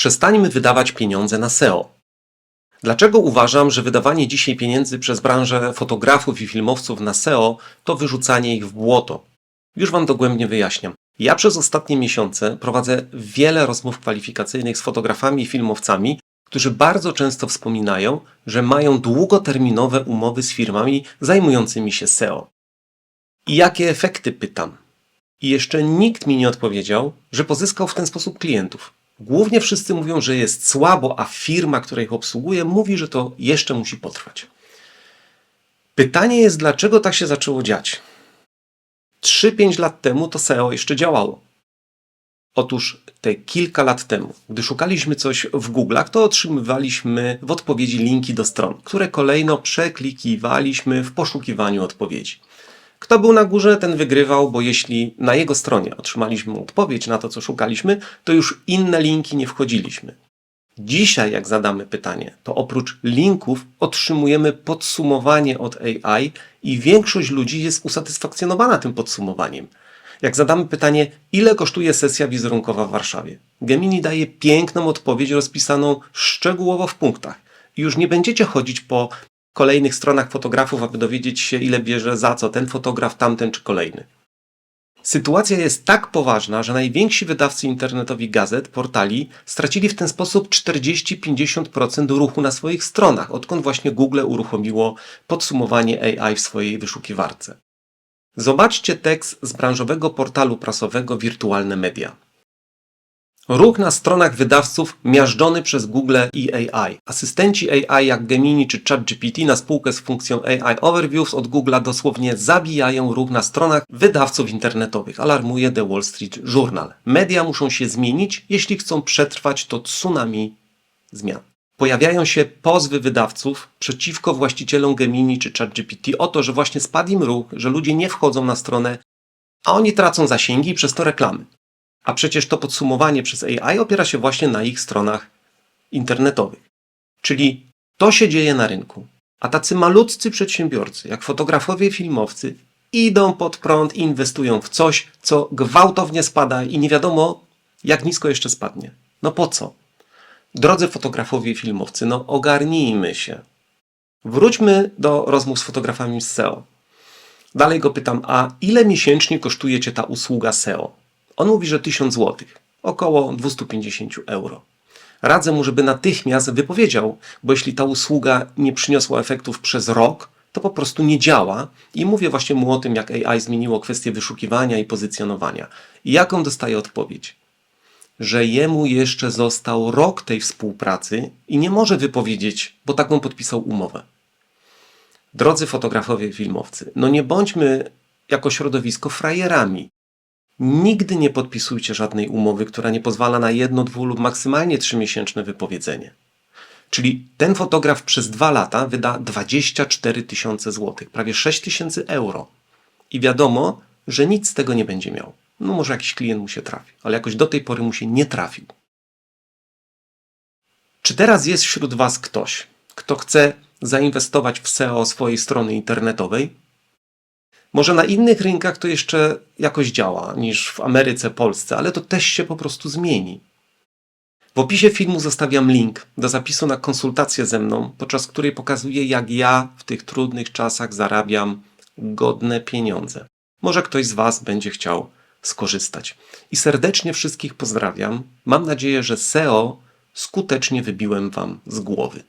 Przestańmy wydawać pieniądze na SEO. Dlaczego uważam, że wydawanie dzisiaj pieniędzy przez branżę fotografów i filmowców na SEO to wyrzucanie ich w błoto? Już Wam dogłębnie wyjaśniam. Ja przez ostatnie miesiące prowadzę wiele rozmów kwalifikacyjnych z fotografami i filmowcami, którzy bardzo często wspominają, że mają długoterminowe umowy z firmami zajmującymi się SEO. I jakie efekty pytam? I jeszcze nikt mi nie odpowiedział, że pozyskał w ten sposób klientów. Głównie wszyscy mówią, że jest słabo, a firma, która ich obsługuje, mówi, że to jeszcze musi potrwać. Pytanie jest, dlaczego tak się zaczęło dziać? 3-5 lat temu to SEO jeszcze działało. Otóż te kilka lat temu, gdy szukaliśmy coś w Google'ach, to otrzymywaliśmy w odpowiedzi linki do stron, które kolejno przeklikiwaliśmy w poszukiwaniu odpowiedzi. Kto był na górze, ten wygrywał, bo jeśli na jego stronie otrzymaliśmy odpowiedź na to, co szukaliśmy, to już inne linki nie wchodziliśmy. Dzisiaj, jak zadamy pytanie, to oprócz linków otrzymujemy podsumowanie od AI i większość ludzi jest usatysfakcjonowana tym podsumowaniem. Jak zadamy pytanie, ile kosztuje sesja wizerunkowa w Warszawie, Gemini daje piękną odpowiedź rozpisaną szczegółowo w punktach. Już nie będziecie chodzić po kolejnych stronach fotografów, aby dowiedzieć się, ile bierze za co ten fotograf, tamten czy kolejny. Sytuacja jest tak poważna, że najwięksi wydawcy internetowi gazet, portali stracili w ten sposób 40-50% ruchu na swoich stronach, odkąd właśnie Google uruchomiło podsumowanie AI w swojej wyszukiwarce. Zobaczcie tekst z branżowego portalu prasowego Wirtualne Media. Ruch na stronach wydawców miażdżony przez Google i AI. Asystenci AI jak Gemini czy ChatGPT na spółkę z funkcją AI Overviews od Google dosłownie zabijają ruch na stronach wydawców internetowych, alarmuje The Wall Street Journal. Media muszą się zmienić, jeśli chcą przetrwać to tsunami zmian. Pojawiają się pozwy wydawców przeciwko właścicielom Gemini czy ChatGPT o to, że właśnie spadł im ruch, że ludzie nie wchodzą na stronę, a oni tracą zasięgi i przez to reklamy. A przecież to podsumowanie przez AI opiera się właśnie na ich stronach internetowych. Czyli to się dzieje na rynku. A tacy malutcy przedsiębiorcy, jak fotografowie filmowcy, idą pod prąd i inwestują w coś, co gwałtownie spada i nie wiadomo, jak nisko jeszcze spadnie. No po co? Drodzy fotografowie filmowcy, no ogarnijmy się. Wróćmy do rozmów z fotografami z SEO. Dalej go pytam, a ile miesięcznie kosztuje Cię ta usługa SEO? On mówi, że 1000 zł, około 250 euro. Radzę mu, żeby natychmiast wypowiedział, bo jeśli ta usługa nie przyniosła efektów przez rok, to po prostu nie działa. I mówię właśnie mu o tym, jak AI zmieniło kwestię wyszukiwania i pozycjonowania. I jaką dostaje odpowiedź? Że jemu jeszcze został rok tej współpracy i nie może wypowiedzieć, bo taką podpisał umowę. Drodzy fotografowie filmowcy, no nie bądźmy jako środowisko frajerami. Nigdy nie podpisujcie żadnej umowy, która nie pozwala na jedno, dwu lub maksymalnie trzymiesięczne wypowiedzenie. Czyli ten fotograf przez dwa lata wyda 24 tysiące złotych, prawie 6 tysięcy euro. I wiadomo, że nic z tego nie będzie miał. No może jakiś klient mu się trafi, ale jakoś do tej pory mu się nie trafił. Czy teraz jest wśród Was ktoś, kto chce zainwestować w SEO swojej strony internetowej? Może na innych rynkach to jeszcze jakoś działa niż w Ameryce, Polsce, ale to też się po prostu zmieni. W opisie filmu zostawiam link do zapisu na konsultację ze mną, podczas której pokazuję, jak ja w tych trudnych czasach zarabiam godne pieniądze. Może ktoś z Was będzie chciał skorzystać. I serdecznie wszystkich pozdrawiam. Mam nadzieję, że SEO skutecznie wybiłem Wam z głowy.